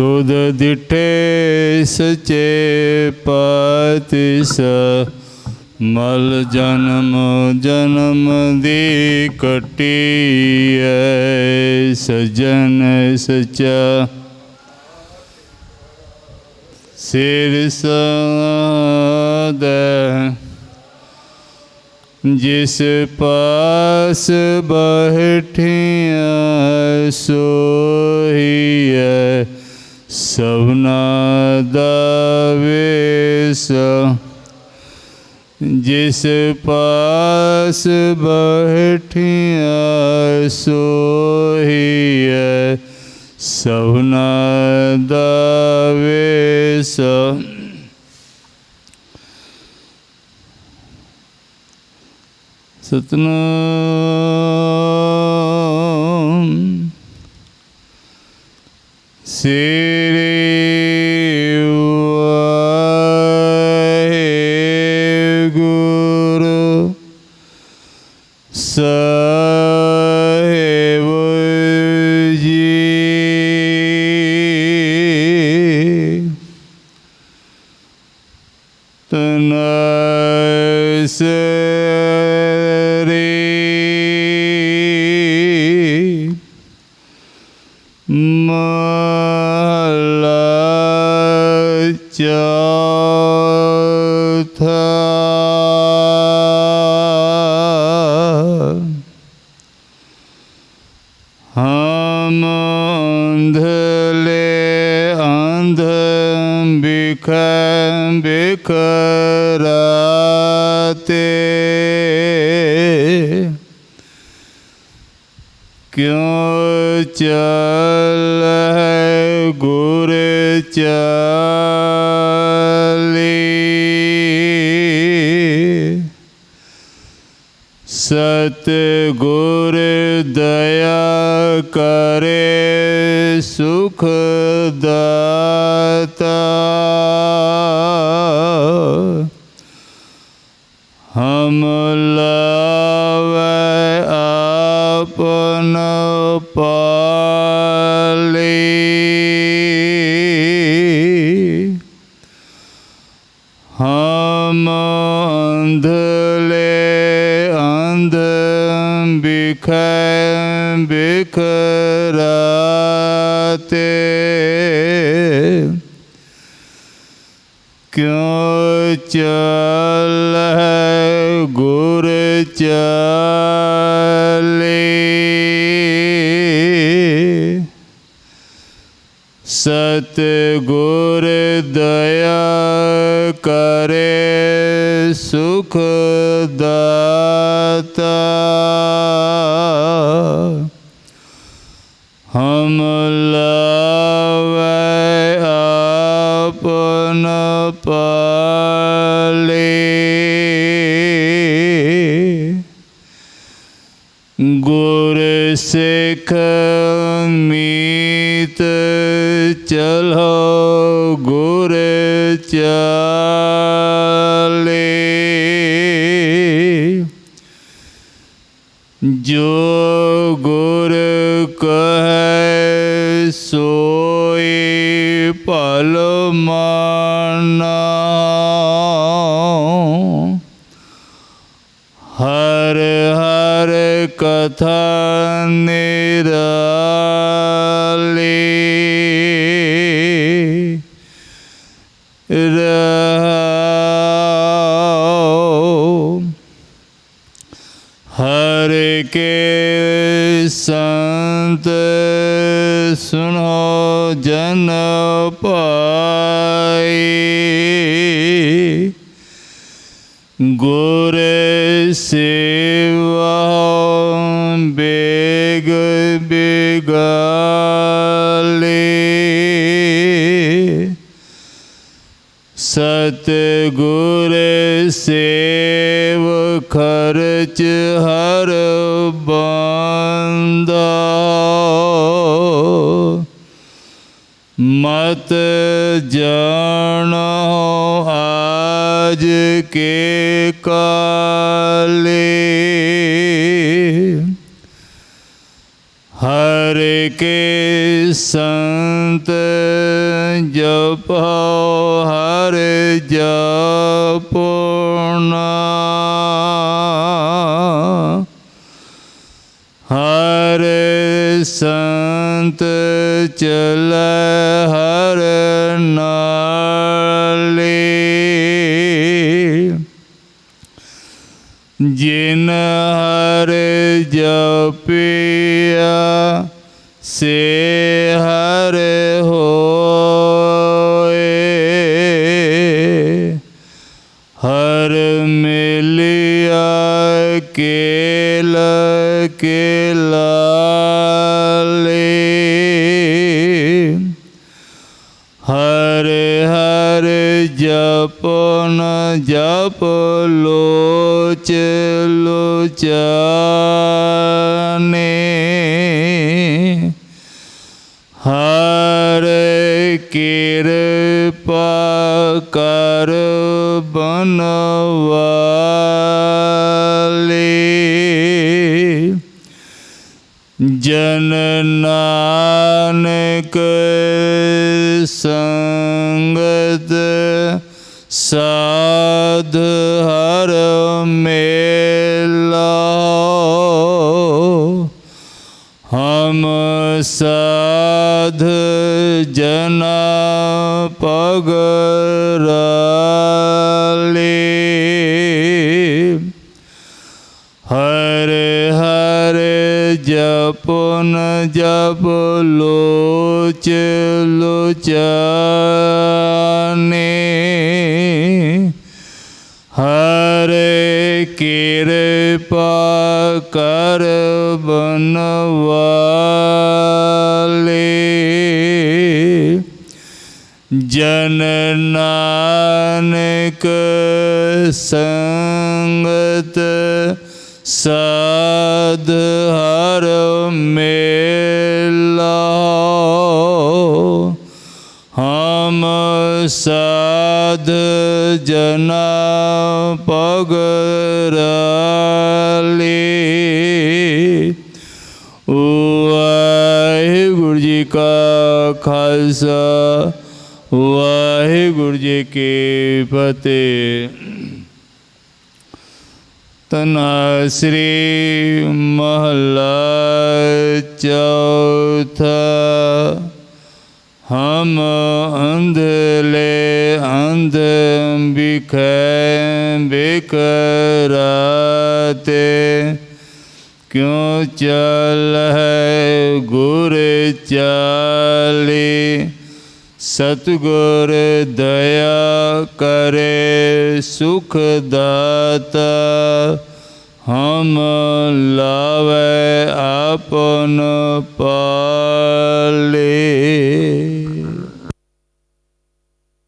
तुद दिठे सचे पति स मल जन्म जन्म दी कटी सजन सचा। सिर सद, जिस पास बहठिया सोहिया। सवना देश जिस पास बैठिया सोही है। सवना दवेश सतना से So. ਹਮ ਅੰਧਲੇ ਅੰਧ ਬਿਖ ਬਿਖਰਾਤੇ ਕਿਉ ਚਲ ਹੈ ਗੁਰ ਚਾਲੀ ਸਤ ਕਰੇ ਕਿਉ ਚਲ ਹੈ ਗੁਰ ਚਾਲੀ? ਸਤ ਗੁਰ ਦਇਆ ਕਰੇ ਸੁਖ ਦਾਤਾ। ਸਿੱਖ ਮੀਤ ਚਲੋ ਗੁਰ ਚਾਲੇ। ਜੋ ਕਥਾ ਨਿਰਾਲੀ ਰਹਾਉ ਹਰ ਕੇ ਸੰਤ ਸੁਣੋ ਜਨ ਪਾਈ ਗੁਰ ਸੇਵਾ ਬੇਗਾਲੀ ਸਤ ਗੁਰ ਸੇਵ ਖਰਚ ਹਰ ਬੰਦਾ ਮਤ ਜਾਣੋ ਆਜ ਕੇ ਕਾਲੇ ਹਰ ਕੇ ਸੰਤ ਜਪੋ ਹਰ ਜਪਣਾ। ਹਰ ਸੰਤ ਚਲ ਹਰ ਨਾਲੇ। ਜਿਨ ਹਰ ਜਪਿਆ ਜਪਨ ਜਪ ਲੋਚ ਲੋਚਾਨੇ? ਹਰ ਕਿਰਪਾ ਕਰ ਬਨਵਾਲੇ। ਜਨ ਨਾਨਕ ਸੰਗਤ ਸਾਧ ਹਰ ਮੇਲਾ ਹਮ ਸਾਧ ਜਨਾ ਪਗਰਾਲੇ ਹਰ ਹਰ ਜਪਨ ਜਪ ਲੋਚ ਲੋਚਾਨੇ। ਹਰ ਕਿਰਪਾ ਕਰ ਬਨਵਾਲੇ। ਜਨ ਨਾਨਕ ਸੰਗਤ ਸਾਧ ਹਰ ਮੇਲਾ ਹਮ ਸਾਧ ਜਨਾ ਪਗਰਾਲੇ ਵਾਹਿਗੁਰੂ ਜੀ ਕਾ ਖਾਲਸਾ, ਵਾਹਿਗੁਰੂ ਜੀ ਕੀ ਫਤਿਹ। ਤਨਾ ਸ੍ਰੀ ਮਹਲਾ ਚੌਥਾ। ਹਮ ਅੰਧਲੇ ਅੰਧ ਬਿਖੈ ਬਿਕਰਾਤੇ। ਕਿਉ ਚਲ ਹੈ ਗੁਰ ਚਾਲੀ? ਸਤਗੁਰ ਦਇਆ ਕਰੇ ਸੁਖ ਦਾਤਾ ਹਮ ਲਾਵੇ ਆਪਨ ਪਾਲੇ।